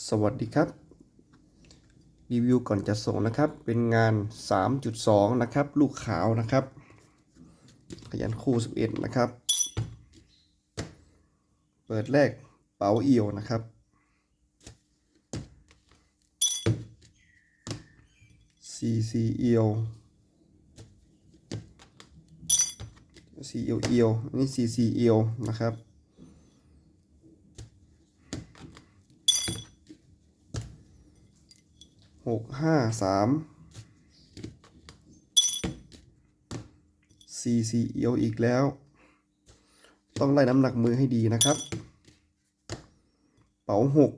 สวัสดีครับ รีวิวก่อนจะส่งนะครับ เป็นงาน 3.2 นะครับ ลูกขาวนะครับ ขยันคู่ 11 นะครับ เปิดแรกเป๋าเอี่ยวนะครับ CC เอียว C เอียวเอียวอันนี้ CC เอียวนะครับ หกห้าสามสี่สี่เอียวอีกแล้ว ต้องไล่น้ำหนักมือให้ดีนะครับ เป๋าหก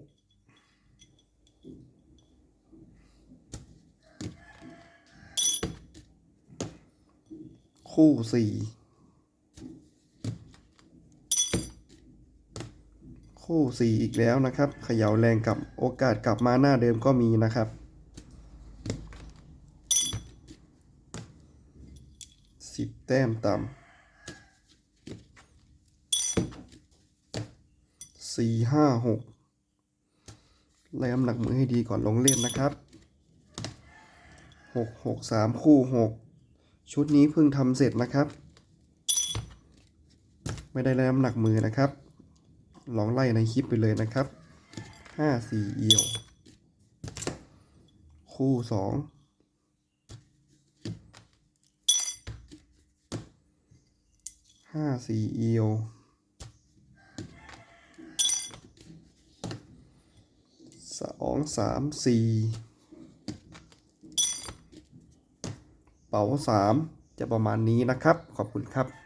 คู่สี่คู่สี่อีกแล้วนะครับ เขย่าแรงกับโอกาสกลับมาหน้าเดิมก็มีนะครับ สิบแต้มต่ำสี่ห้าหกไล่น้ำหนักมือให้ดีก่อนลงเล่นนะครับหกหกสามคู่หกชุดนี้เพิ่งทำเสร็จนะครับ ไม่ได้ไล่น้ำหนักมือนะครับ ลองไล่ในคลิปไปเลยนะครับห้าสี่เอี่ยว คู่สอง ห้าสี่เอียวสองสามสี่เป๋าสามจะประมาณนี้นะครับ ขอบคุณครับ